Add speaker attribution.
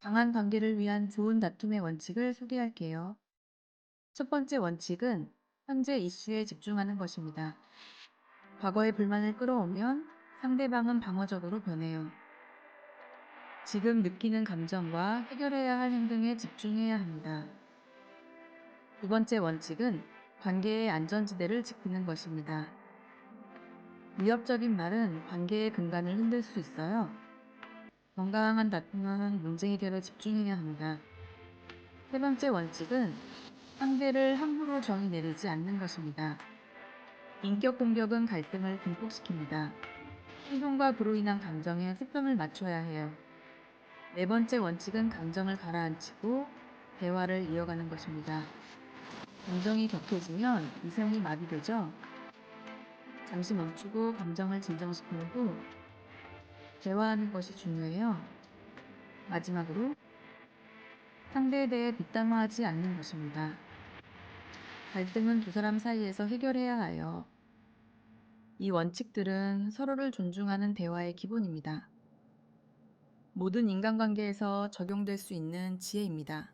Speaker 1: 강한 관계를 위한 좋은 다툼의 원칙을 소개할게요. 첫 번째 원칙은 현재 이슈에 집중하는 것입니다. 과거의 불만을 끌어오면 상대방은 방어적으로 변해요. 지금 느끼는 감정과 해결해야 할 행동에 집중해야 합니다. 두 번째 원칙은 관계의 안전지대를 지키는 것입니다. 위협적인 말은 관계의 근간을 흔들 수 있어요. 건강한 다툼은 문제 해결에 집중해야 합니다. 세 번째 원칙은 상대를 함부로 정의 내리지 않는 것입니다. 인격 공격은 갈등을 증폭시킵니다. 행동과 그로 인한 감정에 초점을 맞춰야 해요. 네 번째 원칙은 감정을 가라앉히고 대화를 이어가는 것입니다. 감정이 격해지면 이성이 마비되죠. 잠시 멈추고 감정을 진정시킨 후 대화하는 것이 중요해요. 마지막으로 상대에 대해 뒷담화하지 않는 것입니다. 갈등은 두 사람 사이에서 해결해야 하여 이 원칙들은 서로를 존중하는 대화의 기본입니다. 모든 인간관계에서 적용될 수 있는 지혜입니다.